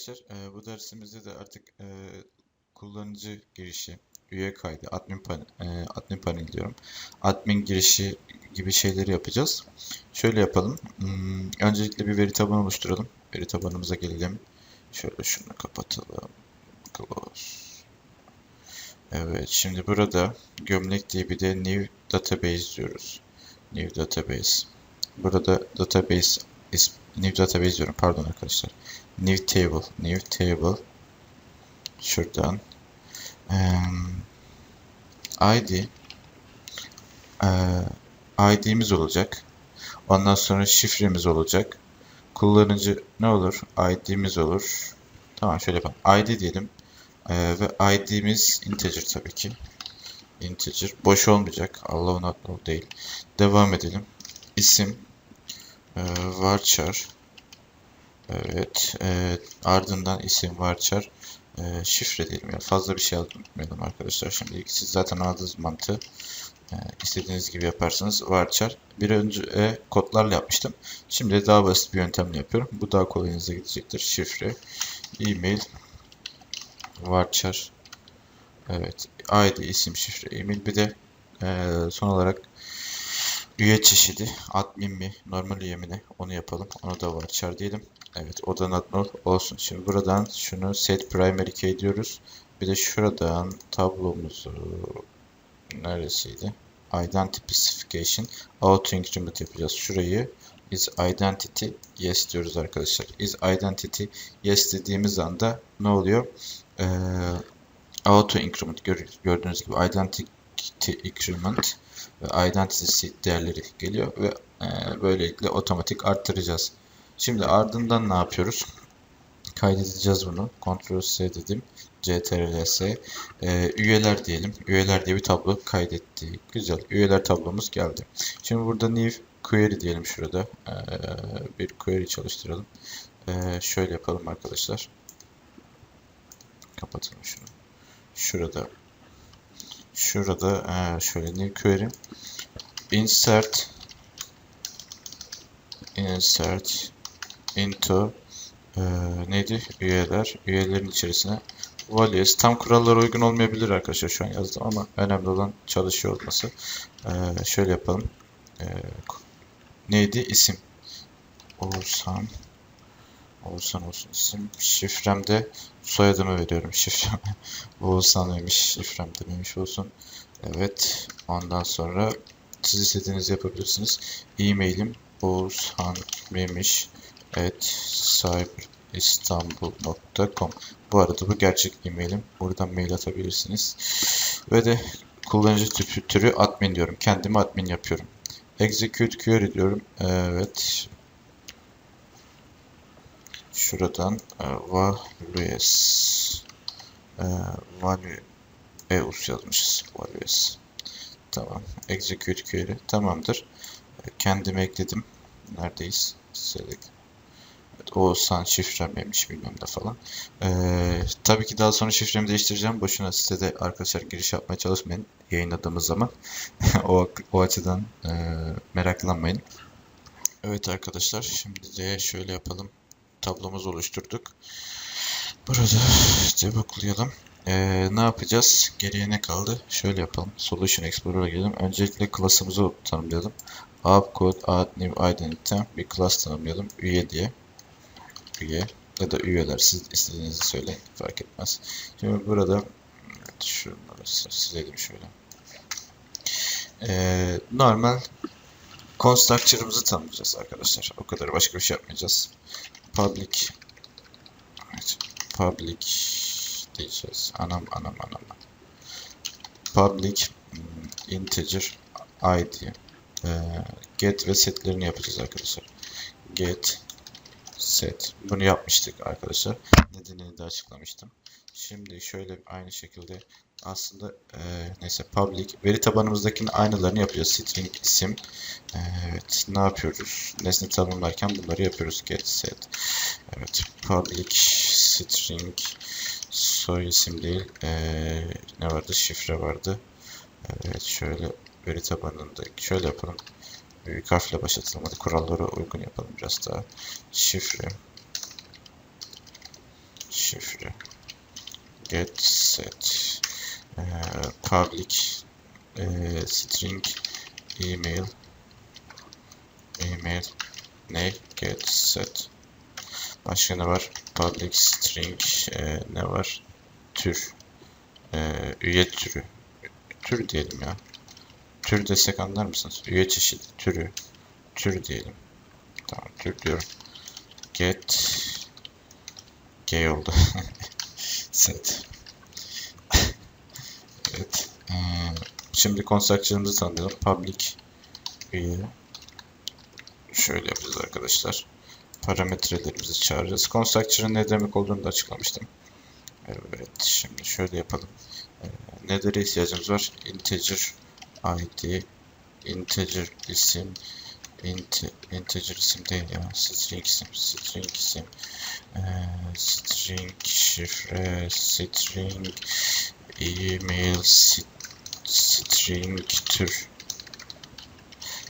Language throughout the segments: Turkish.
arkadaşlar. Ee, bu dersimizde de artık e, kullanıcı girişi, üye kaydı, admin panel, e, admin panel diyorum. Admin girişi gibi şeyleri yapacağız. Şöyle yapalım. Hmm, öncelikle bir veri tabanı oluşturalım. Veri tabanımıza gelelim. Şöyle şunu kapatalım. Close. Evet, şimdi burada gömlek diye bir de new database diyoruz. New database. Burada database is new database diyorum. Pardon arkadaşlar. New table. New table. Şuradan. Em, ID. Eee, ID'miz olacak. Ondan sonra şifremiz olacak. Kullanıcı ne olur? ID'miz olur. Tamam şöyle yapalım. ID diyelim. Eee, ve ID'miz integer tabii ki. Integer. Boş olmayacak. Allah'ın adlı değil. Devam edelim. İsim. Eee varchar. Evet. eee, ardından isim varchar. Eee, şifre diyelim ya. Fazla bir şey yazmayalım arkadaşlar. Şimdi siz zaten anladığınız mantığı eee, istediğiniz gibi yaparsınız. Varchar. Bir önce e, kodlarla yapmıştım. Şimdi daha basit bir yöntemle yapıyorum. Bu daha kolayınıza gidecektir. Şifre. E-mail. Varchar. Evet. ID, isim, şifre, e-mail. Bir de eee, son olarak üye çeşidi. Admin mi? Normal üye mi ne? Onu yapalım. Onu da varchar diyelim. Evet. Odan admin olsun. Şimdi buradan şunu set primary key diyoruz. Bir de şuradan tablomuzu neresiydi? Identity specification auto increment yapacağız. Şurayı is identity yes diyoruz arkadaşlar. Is identity yes dediğimiz anda ne oluyor? Ee, auto increment gör- gördüğünüz gibi identity increment ve identity değerleri geliyor ve e, böylelikle otomatik arttıracağız. Şimdi ardından ne yapıyoruz? Kaydedeceğiz bunu. Ctrl C dedim. CTRL-S. Ee, üyeler diyelim. Üyeler diye bir tablo kaydettik. Güzel. Üyeler tablomuz geldi. Şimdi burada new query diyelim şurada. Ee, bir query çalıştıralım. Ee, şöyle yapalım arkadaşlar. Kapatalım şunu. Şurada şurada ee, şöyle new query insert insert into ee, neydi? Üyeler. Üyelerin içerisine values. Tam kurallara uygun olmayabilir arkadaşlar şu an yazdım ama önemli olan çalışıyor olması. Ee, şöyle yapalım. Ee, neydi? İsim. Oğuzhan. Oğuzhan olsun isim. Şifremde soyadımı veriyorum şifrem. Oğuzhan demiş. Şifrem dememiş olsun. Evet. Ondan sonra siz istediğinizi yapabilirsiniz. E-mailim Oğuzhan Memiş at cyberistanbul.com Bu arada bu gerçek e-mailim. Buradan mail atabilirsiniz. Ve de kullanıcı türü, türü admin diyorum. Kendimi admin yapıyorum. Execute query diyorum. Evet. Şuradan e, values e, value eus yazmışız. Values. Tamam. Execute query. Tamamdır. E, kendimi ekledim. Neredeyiz? Select. Evet, Oğuzhan şifrem bilmem ne falan. Ee, tabii ki daha sonra şifremi değiştireceğim. Boşuna sitede arkadaşlar giriş yapmaya çalışmayın yayınladığımız zaman. o, o açıdan e, meraklanmayın. Evet arkadaşlar şimdi de şöyle yapalım. Tablomuzu oluşturduk. Burada debuglayalım. Ee, ne yapacağız? Geriye ne kaldı? Şöyle yapalım. Solution Explorer'a girelim. Öncelikle class'ımızı tanımlayalım. App code add new identity bir class tanımlayalım. Üye diye. Üye ya da üyeler siz istediğinizi söyleyin fark etmez. Şimdi burada evet, şunları silelim şöyle. Ee, normal constructor'ımızı tanımlayacağız arkadaşlar. O kadar başka bir şey yapmayacağız. Public evet, public diyeceğiz. Anam anam anam. Public hmm, integer id e, get ve setlerini yapacağız arkadaşlar. Get set. Bunu yapmıştık arkadaşlar. Nedenini de açıklamıştım. Şimdi şöyle aynı şekilde aslında e, neyse public veri tabanımızdakinin aynılarını yapacağız. String isim. E, evet ne yapıyoruz? Nesne tanımlarken bunları yapıyoruz. Get set. Evet public string soy isim değil. E, ne vardı? Şifre vardı. Evet şöyle veri tabanında şöyle yapalım. Büyük harfle başlatalım. Hadi kurallara uygun yapalım biraz daha. Şifre. şifre get set e, public e, string email email ne? Get set. Başka ne var? Public string e, ne var? Tür. E, üye türü. Tür diyelim ya. Tür desek anlar mısınız? Üye çeşidi türü. Tür diyelim. Tamam tür diyorum. Get gay oldu. Set ee, şimdi constructor'ımızı tanıyalım. Public üye şöyle yapacağız arkadaşlar. Parametrelerimizi çağıracağız. Constructor'ın ne demek olduğunu da açıklamıştım. Evet şimdi şöyle yapalım. Ee, nelere ihtiyacımız var? İnteger id integer isim int, integer isim değil ya. String isim string isim. Ee, string şifre string email st- string tür.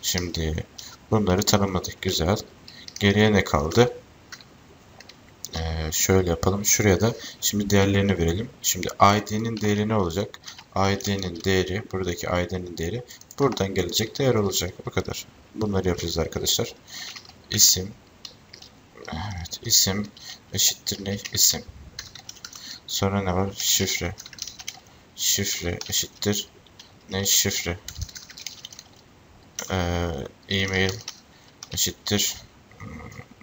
Şimdi bunları tanımladık güzel. Geriye ne kaldı? Ee, şöyle yapalım. Şuraya da şimdi değerlerini verelim. Şimdi id'nin değeri ne olacak? İd'nin değeri buradaki id'nin değeri buradan gelecek değer olacak. Bu kadar. Bunları yapacağız arkadaşlar. İsim. Evet isim eşittir ne? İsim. Sonra ne var? Şifre. Şifre eşittir ne şifre. Ee, e-mail eşittir.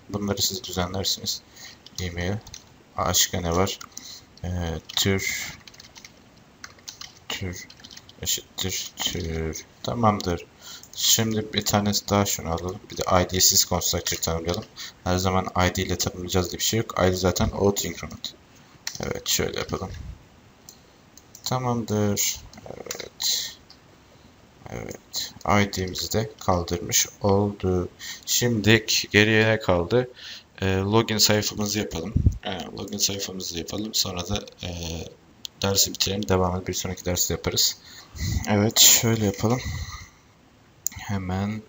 Bunları siz düzenlersiniz. E-mail. Başka ne var? Ee, tür tür eşittir tür. Tamamdır. Şimdi bir tanesi daha şunu alalım. Bir de id'siz constructor tanımlayalım. Her zaman id ile tanımlayacağız diye bir şey yok. İd zaten auto increment. Evet şöyle yapalım. Tamamdır. Evet. Evet. ID'mizi de kaldırmış oldu. Şimdi geriye ne kaldı? Ee, login sayfamızı yapalım. Ee, login sayfamızı yapalım. Sonra da e, dersi bitirelim. Devamını bir sonraki derste yaparız. Evet. Şöyle yapalım. Hemen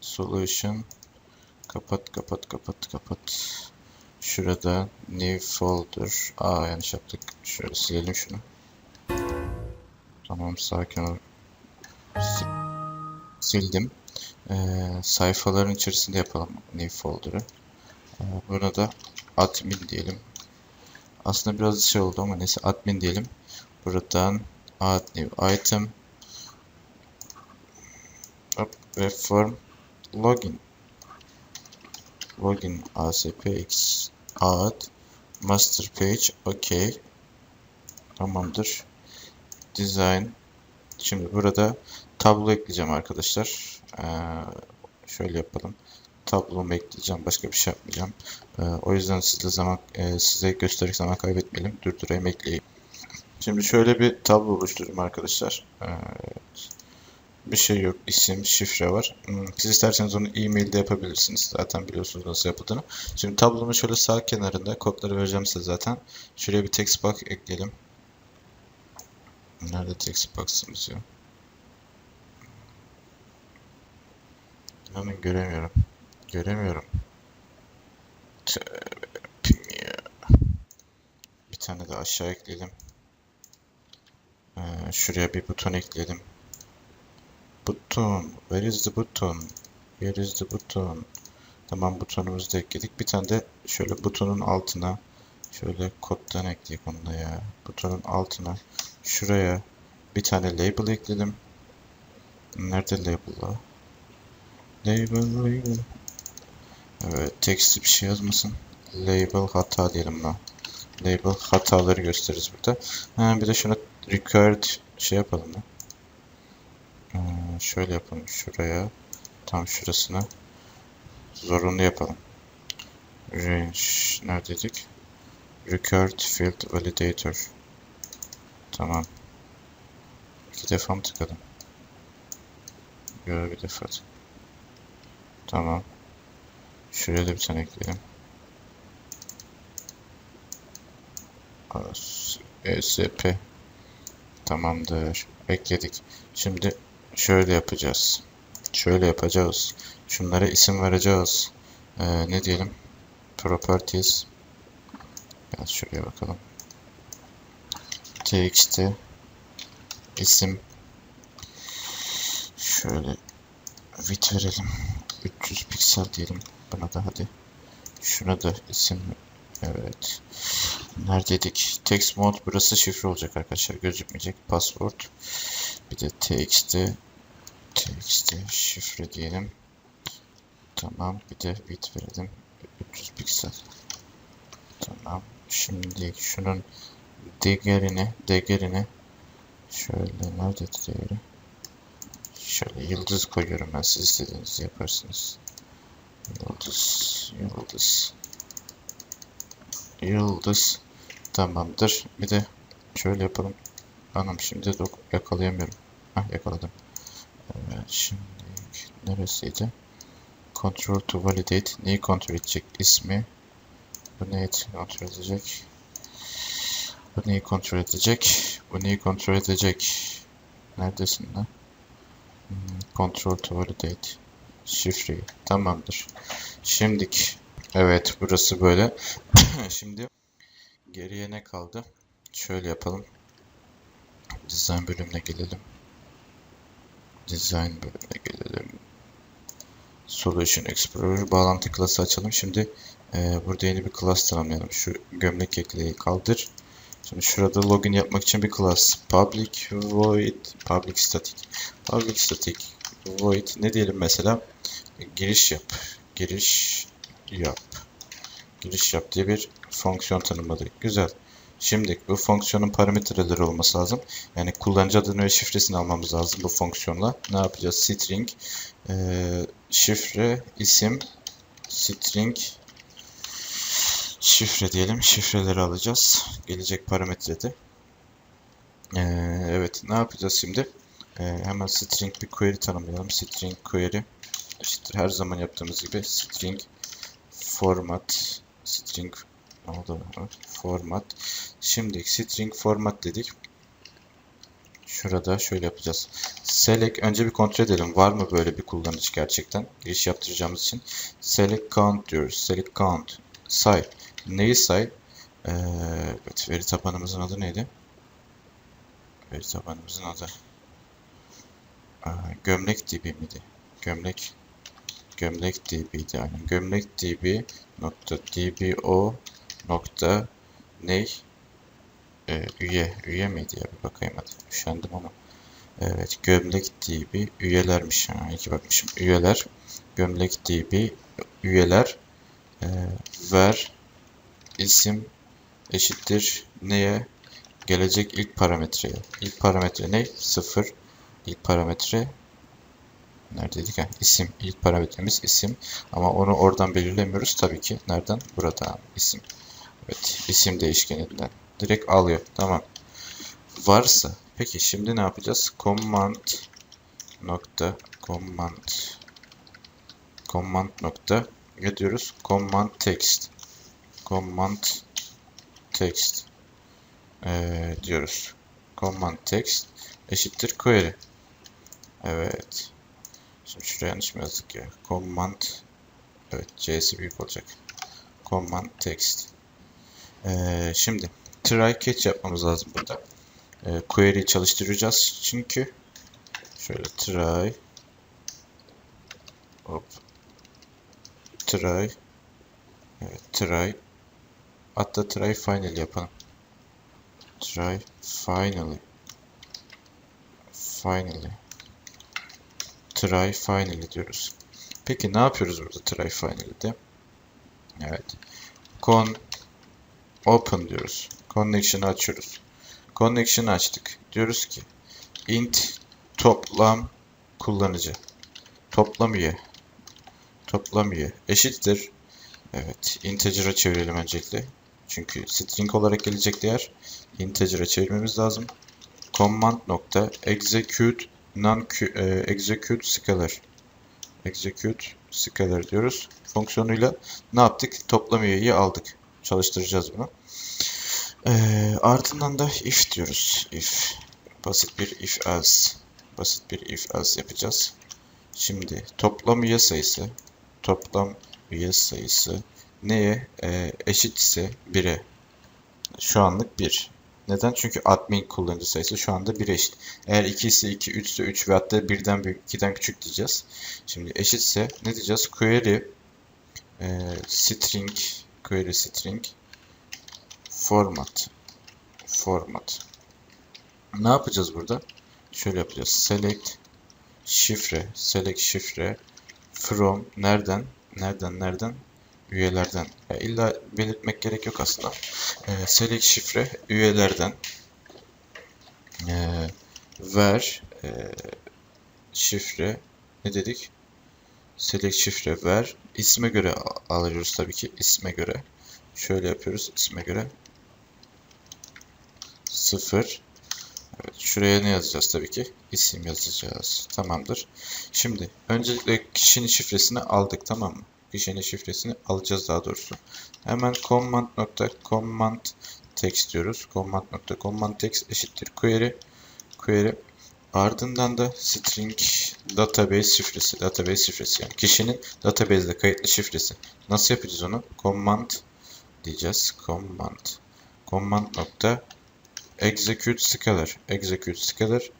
solution kapat kapat kapat kapat. Şurada new folder. Aa yanlış yaptık. Şöyle silelim şunu. Tamam sakin ol. Si- Sildim. Ee, sayfaların içerisinde yapalım new folder'ı. Ee, buna da admin diyelim. Aslında biraz şey oldu ama neyse admin diyelim. Buradan add new item Hop, web form login login aspx add master page ok tamamdır design şimdi burada tablo ekleyeceğim arkadaşlar. Ee, şöyle yapalım. Tablomu ekleyeceğim başka bir şey yapmayacağım. Ee, o yüzden size zaman e, size göstererek zaman kaybetmeyelim. Durdurayım ekleyeyim. Şimdi şöyle bir tablo oluşturdum arkadaşlar. Ee, bir şey yok. İsim şifre var. Hmm, siz isterseniz onu e-mail'de yapabilirsiniz. Zaten biliyorsunuz nasıl yapıldığını. Şimdi tablomun şöyle sağ kenarında kodları vereceğim size zaten. Şuraya bir text box ekleyelim. Nerede text box'ımız ya? İnanın göremiyorum. Göremiyorum. Bir tane de aşağı ekleyelim. Ee, şuraya bir buton ekleyelim. Buton. Where is the button? Where is the button? Tamam butonumuzu da ekledik. Bir tane de şöyle butonun altına şöyle koddan ekleyek onu da ya. Butonun altına şuraya bir tane label ekledim. Nerede label o? Label, label. Evet, teksti bir şey yazmasın. Label hata diyelim buna. Label hataları gösteririz burada. Ha, bir de şuna required şey yapalım da. Şöyle yapalım şuraya. Tam şurasına. Zorunlu yapalım. Range neredeydik? Required field validator. Tamam. İki defa mı tıkladım? Yok bir defa tıkladım. Tamam. Şuraya da bir tane ekleyelim. ESP. Tamamdır. Ekledik. Şimdi şöyle yapacağız. Şöyle yapacağız. Şunlara isim vereceğiz. Ee, ne diyelim? Properties. Biraz şuraya bakalım. txt isim şöyle width verelim. 300 piksel diyelim. Buna da hadi. Şuna da isim evet. Neredeydik? Text mode burası şifre olacak arkadaşlar. Gözükmeyecek. Password. Bir de txt txt şifre diyelim. Tamam. Bir de width verelim. 300 piksel. Tamam. Şimdi şunun değerini değerini şöyle nerede değeri? Şöyle yıldız koyuyorum ben. Siz istediğinizi yaparsınız. Yıldız, yıldız. Yıldız. Tamamdır. Bir de şöyle yapalım. Anam şimdi dok yakalayamıyorum. Hah yakaladım. Evet şimdi neresiydi? Control to validate. Neyi kontrol edecek? İsmi. Bu neyi kontrol edecek? Bu neyi kontrol edecek? Bu neyi kontrol edecek? Neredesin lan? Control to validate. Şifreyi. Tamamdır. Şimdik. Evet burası böyle. Şimdi geriye ne kaldı? Şöyle yapalım. Design bölümüne gelelim. Design bölümüne gelelim. Solution Explorer bağlantı klası açalım. Şimdi e, burada yeni bir class tanımlayalım. Şu gömlek ekleyi kaldır. Şimdi şurada login yapmak için bir class. Public void public static. Public static void ne diyelim mesela? Giriş yap. Giriş yap. Giriş yap diye bir fonksiyon tanımladık. Güzel. Şimdi bu fonksiyonun parametreleri olması lazım. Yani kullanıcı adını ve şifresini almamız lazım bu fonksiyonla. Ne yapacağız? String e, şifre isim string şifre diyelim. Şifreleri alacağız. Gelecek parametrede. Ee, evet. Ne yapacağız şimdi? Ee, hemen string bir query tanımlayalım. String query işte her zaman yaptığımız gibi string format string oldu? Format. Şimdi string format dedik. Şurada şöyle yapacağız. Select önce bir kontrol edelim. Var mı böyle bir kullanıcı gerçekten? Giriş yaptıracağımız için. Select count diyoruz. Select count. Say. Neyi say? Ee, evet, veri tabanımızın adı neydi? Veri tabanımızın adı. Ee, gömlek DB miydi? Gömlek gömlek DB'di aynen. Gömlek DB nokta DBO nokta ney? Ee, üye. Üye miydi ya? Bir bakayım hadi. Üşendim ama. Evet. Gömlek DB üyelermiş. Ha, iki bakmışım. Üyeler. Gömlek DB üyeler. Ee, ver isim eşittir neye? Gelecek ilk parametreye. İlk parametre ne? 0. İlk parametre neredeydik? Ha, isim. İlk parametremiz isim. Ama onu oradan belirlemiyoruz tabii ki. Nereden? Burada isim. Evet. isim değişkeninden. Direkt alıyor. Tamam. Varsa. Peki şimdi ne yapacağız? Command nokta command command nokta ne diyoruz? Command text command text ee, diyoruz. Command text eşittir query. Evet. Şimdi şuraya yanlış mı yazdık ya? Command evet c'si büyük olacak. Command text. Ee, şimdi try catch yapmamız lazım burada. Ee, query çalıştıracağız çünkü şöyle try hop try evet try hatta try final yapalım. Try finally finally try finally diyoruz. Peki ne yapıyoruz burada try finally'de? Evet. Con open diyoruz. Connection'ı açıyoruz. Connection'ı açtık. Diyoruz ki int toplam kullanıcı. Toplam üye. Toplam üye eşittir. Evet. Integer'a çevirelim öncelikle. Çünkü string olarak gelecek değer integer'a çevirmemiz lazım. Command nokta execute non e, execute scalar. Execute scalar diyoruz. Fonksiyonuyla ne yaptık? Toplam üyeyi aldık. Çalıştıracağız bunu. Ee, ardından da if diyoruz. If. Basit bir if else. Basit bir if else yapacağız. Şimdi toplam üye sayısı toplam üye sayısı neye e, eşitse 1'e Şu anlık 1. Neden? Çünkü admin kullanıcı sayısı şu anda 1 eşit. Eğer 2 ise 2, 3 ise 3 ve hatta 1'den büyük, 2'den küçük diyeceğiz. Şimdi eşitse ne diyeceğiz? Query e, string query string format format. Ne yapacağız burada? Şöyle yapacağız. Select şifre select şifre from nereden nereden nereden üyelerden. Ya illa belirtmek gerek yok aslında. E, select şifre üyelerden e, ver e, şifre ne dedik? Select şifre ver. İsme göre alıyoruz tabii ki. isme göre. Şöyle yapıyoruz. isme göre. 0 Evet, şuraya ne yazacağız tabii ki? İsim yazacağız. Tamamdır. Şimdi öncelikle kişinin şifresini aldık tamam mı? Kişinin şifresini alacağız daha doğrusu. Hemen command nokta command text diyoruz. Command nokta command text eşittir query. Query. Ardından da string database şifresi. Database şifresi yani kişinin database'de kayıtlı şifresi. Nasıl yapacağız onu? Command diyeceğiz. Command. Command nokta execute scalar. Execute scalar.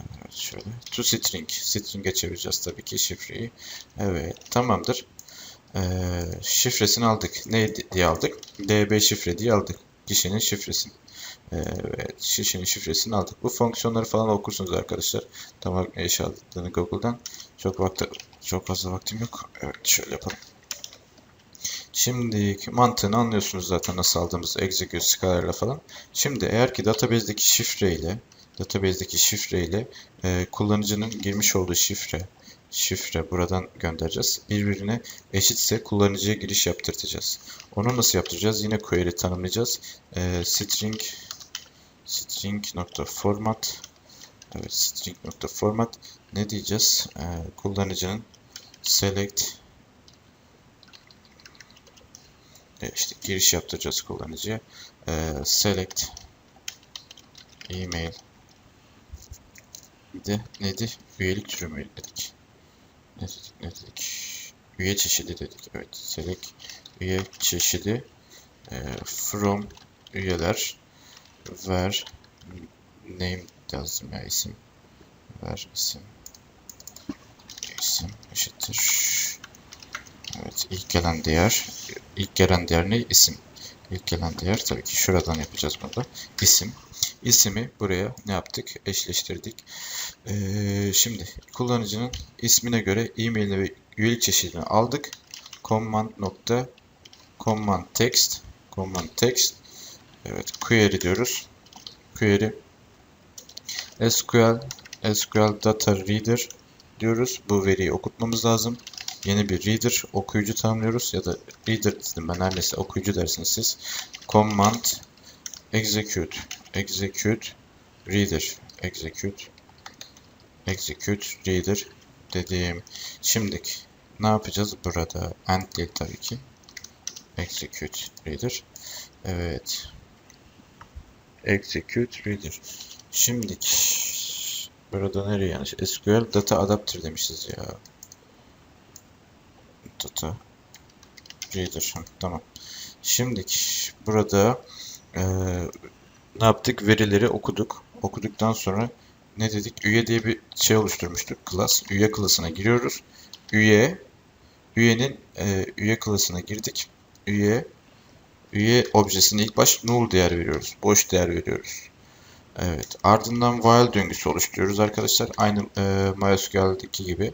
Evet, şöyle. To string. String'e çevireceğiz tabii ki şifreyi. Evet. Tamamdır. Ee, şifresini aldık. Ne diye aldık? DB şifre diye aldık. Kişinin şifresini. Evet, kişinin şifresini aldık. Bu fonksiyonları falan okursunuz arkadaşlar. Tam olarak ne işe aldığını Google'dan. Çok vakti, çok fazla vaktim yok. Evet, şöyle yapalım. Şimdi mantığını anlıyorsunuz zaten nasıl aldığımız execute scalar'la falan. Şimdi eğer ki database'deki şifreyle database'deki şifreyle e, kullanıcının girmiş olduğu şifre şifre buradan göndereceğiz. Birbirine eşitse kullanıcıya giriş yaptırtacağız. Onu nasıl yaptıracağız? Yine query tanımlayacağız. E, string string nokta format evet string nokta format ne diyeceğiz? E, kullanıcının select e, işte giriş yaptıracağız kullanıcıya. E, select email de nedir? Üyelik türü mü dedik? Ne dedik? Ne dedik? Üye çeşidi dedik. Evet. Select üye çeşidi e, from üyeler ver name yazdım ya isim ver isim isim eşittir evet ilk gelen değer ilk gelen değer ne isim ilk gelen değer tabii ki şuradan yapacağız bunu da isim ismi buraya ne yaptık eşleştirdik ee, şimdi kullanıcının ismine göre e-mail ve üyelik çeşidini aldık command nokta command text command text evet query diyoruz query SQL SQL data reader diyoruz. Bu veriyi okutmamız lazım. Yeni bir reader okuyucu tanımlıyoruz ya da reader dedim ben her neyse okuyucu dersiniz siz. Command execute execute reader execute execute reader dediğim. Şimdiki ne yapacağız burada? End değil tabii ki. Execute reader. Evet. Execute reader. Şimdiki burada nereye yanlış? SQL data adapter demişiz ya. Data reader. Tamam. Şimdiki burada e, ne yaptık? Verileri okuduk. Okuduktan sonra ne dedik? Üye diye bir şey oluşturmuştuk. Class. Üye klasına giriyoruz. Üye üyenin e, üye klasına girdik. Üye üye objesine ilk baş null değer veriyoruz. Boş değer veriyoruz. Evet. Ardından while döngüsü oluşturuyoruz arkadaşlar. Aynı e, MySQL'deki gibi.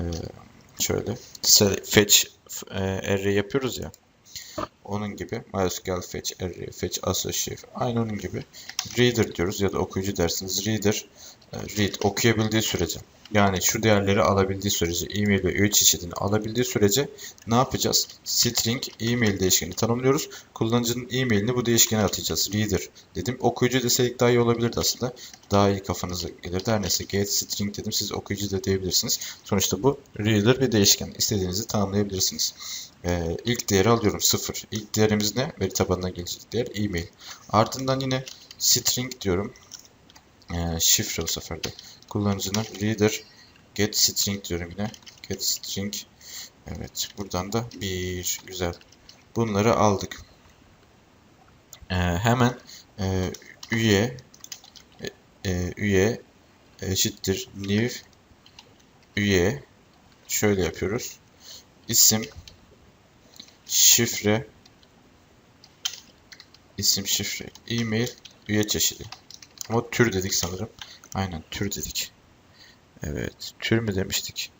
E, şöyle. Fetch e, array yapıyoruz ya. Onun gibi MySQL fetch array, fetch associate aynı onun gibi reader diyoruz ya da okuyucu dersiniz. Reader e, read okuyabildiği sürece yani şu değerleri alabildiği sürece e-mail ve üye çeşidini alabildiği sürece ne yapacağız? String e-mail değişkeni tanımlıyoruz. Kullanıcının e-mailini bu değişkene atacağız. Reader dedim. Okuyucu deseydik daha iyi olabilirdi aslında. Daha iyi kafanıza gelirdi. Her neyse get string dedim. Siz okuyucu da diyebilirsiniz. Sonuçta bu reader bir değişken. İstediğinizi tanımlayabilirsiniz. Ee, ilk değeri alıyorum 0. İlk değerimiz ne? Veri tabanına gelecek değer e-mail. Ardından yine string diyorum. Ee, şifre o sefer de kullanıcının reader get string diyorum yine. Get string. Evet. Buradan da bir güzel. Bunları aldık. Ee, hemen e, üye e, e, üye eşittir new üye şöyle yapıyoruz. İsim şifre isim şifre e-mail üye çeşidi. Ama tür dedik sanırım. Aynen tür dedik. Evet. Tür mü demiştik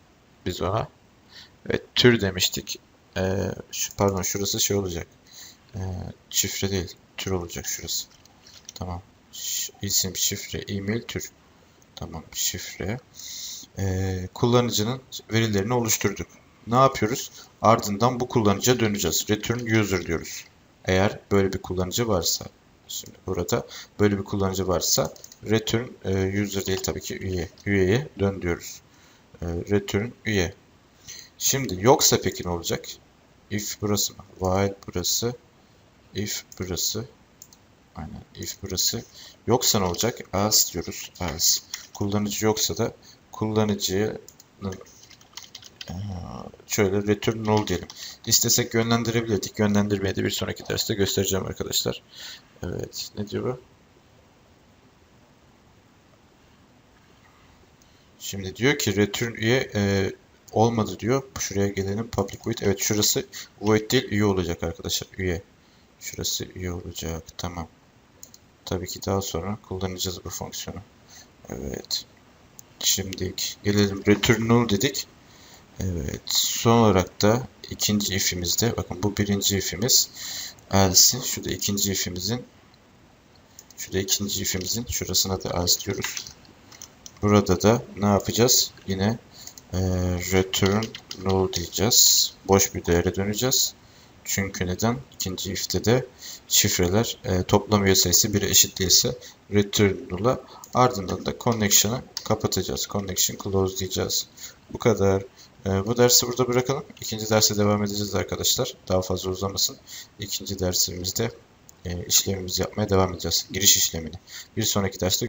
biz ona? Evet tür demiştik. Ee, şu, pardon şurası şey olacak. Ee, şifre değil. Tür olacak şurası. Tamam. Ş- isim, şifre, e-mail, tür. Tamam. Şifre. Ee, kullanıcının verilerini oluşturduk. Ne yapıyoruz? Ardından bu kullanıcıya döneceğiz. Return user diyoruz. Eğer böyle bir kullanıcı varsa. Şimdi burada böyle bir kullanıcı varsa return e, user değil tabii ki üye. Üyeye dön diyoruz. E, return üye. Şimdi yoksa peki ne olacak? If burası mı? While burası. If burası. Aynen. If burası. Yoksa ne olacak? Else diyoruz. Else. Kullanıcı yoksa da kullanıcının şöyle return null diyelim. İstesek yönlendirebilirdik. Yönlendirmeyi bir sonraki derste göstereceğim arkadaşlar. Evet. Ne diyor bu? Şimdi diyor ki return üye e, olmadı diyor. Şuraya gelelim. Public void. Evet şurası void değil üye olacak arkadaşlar. Üye. Şurası üye olacak. Tamam. Tabii ki daha sonra kullanacağız bu fonksiyonu. Evet. Şimdi gelelim return null dedik. Evet. Son olarak da ikinci if'imizde bakın bu birinci if'imiz else'in şurada ikinci if'imizin şurada ikinci if'imizin şurasına da else diyoruz. Burada da ne yapacağız? Yine e, return null diyeceğiz. Boş bir değere döneceğiz. Çünkü neden? İkinci if'te de şifreler e, toplam üye sayısı 1'e eşit değilse return null'a ardından da connection'ı kapatacağız. Connection close diyeceğiz. Bu kadar. E, bu dersi burada bırakalım. İkinci derse devam edeceğiz arkadaşlar. Daha fazla uzamasın. İkinci dersimizde e, işlemimizi yapmaya devam edeceğiz. Giriş işlemini. Bir sonraki derste